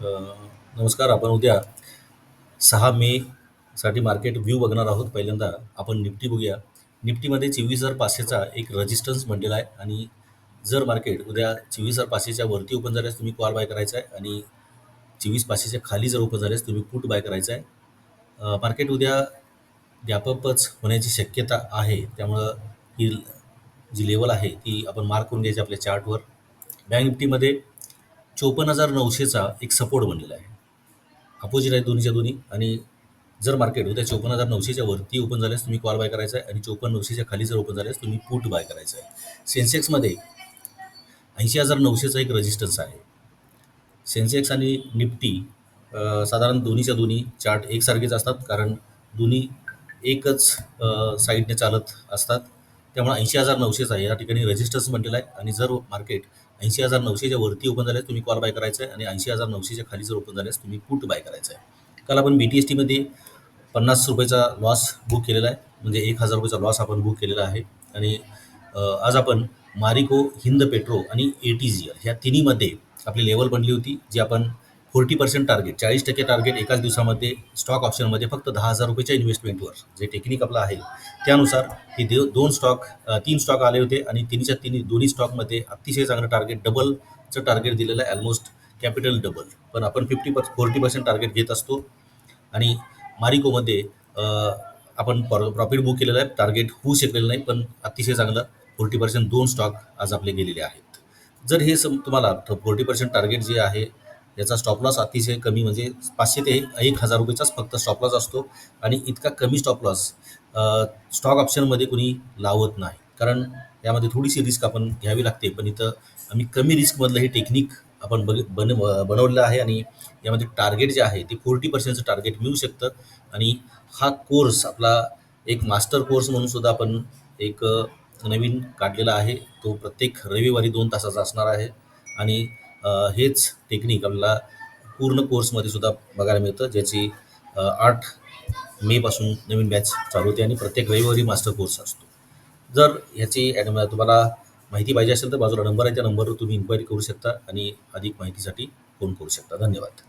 नमस्कार आपण उद्या सहा मे साठी मार्केट व्ह्यू बघणार आहोत पहिल्यांदा. आपण निफ्टी बघूया. निफ्टीमध्ये चोवीस हजार पाचशेचा एक रजिस्टन्स बनलेला आहे आणि जर मार्केट उद्या चोवीस हजार पाचशेच्या वरती ओपन झाल्यास तुम्ही कॉल बाय करायचा आहे आणि चोवीस पाचशेच्या खाली जर ओपन झाल्यास तुम्ही पुट बाय करायचा आहे. मार्केट उद्या व्यापकच होण्याची शक्यता आहे. त्यामुळं ही जी लेवल आहे ती आपण मार्क करून घ्यायची आपल्या चार्टवर बँक निफ्टीमध्ये चोपन्न हजार नऊशेचा एक सपोर्ट बनलेला आहे. अपोजिट आहे दोन्हीच्या दोन्ही आणि जर मार्केट उद्या चोपन्न हजार नऊशेच्या वरती ओपन झाल्यास तुम्ही कॉल बाय करायचा आहे आणि चोपन्न नऊशेच्या खाली जर ओपन झाल्यास तुम्ही पुट बाय करायचा आहे. सेन्सेक्समध्ये ऐंशी हजार नऊशेचा एक रजिस्टन्स आहे. सेन्सेक्स आणि निफ्टी साधारण दोन्हीच्या दोन्ही चार्ट एकसारखेच असतात कारण दोन्ही एकच साईडने चालत असतात. त्यामुळे ऐंशी हजार नऊशेचा या ठिकाणी रजिस्टर्स बनलेला आहे. आणि जर मार्केट ऐंशी हजार नऊशेच्या वरती ओपन झाल्यास तुम्ही कॉल बाय करायचं आहे आणि ऐंशी हजार नऊशेच्या खाली जर ओपन झाल्यास तुम्ही पुट बाय करायचं आहे काल आपण बी टी एस टीमध्ये पन्नास रुपयाचा लॉस बुक केलेला आहे. म्हणजे एक हजार रुपयाचा लॉस आपण बुक केलेला आहे. आणि आज आपण मारिको हिंद पेट्रो आणि ए टी जी ह्या तिन्हीमध्ये आपली लेवल बनली होती जी आपण फोर्टी पर्सेंट टार्गेट चाळीस टक्के टार्गेट एकाच दिवसामध्ये स्टॉक ऑप्शनमध्ये फक्त दहा हजार रुपयाच्या इन्व्हेस्टमेंटवर जे टेक्निक आपलं आहे. त्यानुसार हे दे दोन स्टॉक तीन स्टॉक आले होते आणि तिन्हीच्या तिन्ही दोन्ही स्टॉकमध्ये अतिशय चांगलं टार्गेट डबलचं टार्गेट दिलेलं आहे. ऑलमोस्ट कॅपिटल डबल पण आपण फिफ्टी पर फोर्टी पर्सेंट टार्गेट घेत असतो. आणि मारिकोमध्ये आपण आपण प्रॉफिट बुक केलेलं आहे. टार्गेट होऊ शकलेलं नाही पण अतिशय चांगलं फोर्टी पर्सेंट दोन स्टॉक आज आपले गेलेले आहेत. जर हे सम तुम्हाला फोर्टी पर्सेंट टार्गेट जे आहे याचा स्टॉपलॉस अतिशय कमी म्हणजे पाचशे ते एक हजार रुपयेचाच फक्त स्टॉपलॉस असतो. आणि इतका कमी स्टॉपलॉस स्टॉक ऑप्शनमध्ये कुणी लावत नाही. कारण यामध्ये थोडीशी रिस्क आपण घ्यावी लागते पण इथं आम्ही कमी रिस्कमधलं हे टेक्निक आपण बघ बन बनवलेलं आहे. आणि यामध्ये टार्गेट जे आहे ते फोर्टी पर्सेंटचं टार्गेट मिळू शकतं. आणि हा कोर्स आपला एक मास्टर कोर्स म्हणून सुद्धा आपण एक नवीन काढलेला आहे. तो प्रत्येक रविवारी दोन तासाचा असणार आहे. आणि हेच टेक्निक आपल्याला पूर्ण कोर्समध्ये सुद्धा बघायला मिळतं ज्याची आठ मेपासून नवीन बॅच चालू होते आणि प्रत्येक रविवारी मास्टर कोर्स असतो. जर ह्याची ॲड तुम्हाला माहिती पाहिजे असेल तर बाजूला नंबर आहे त्या नंबरवर तुम्ही इन्क्वायरी करू शकता आणि अधिक माहितीसाठी फोन करू शकता. धन्यवाद.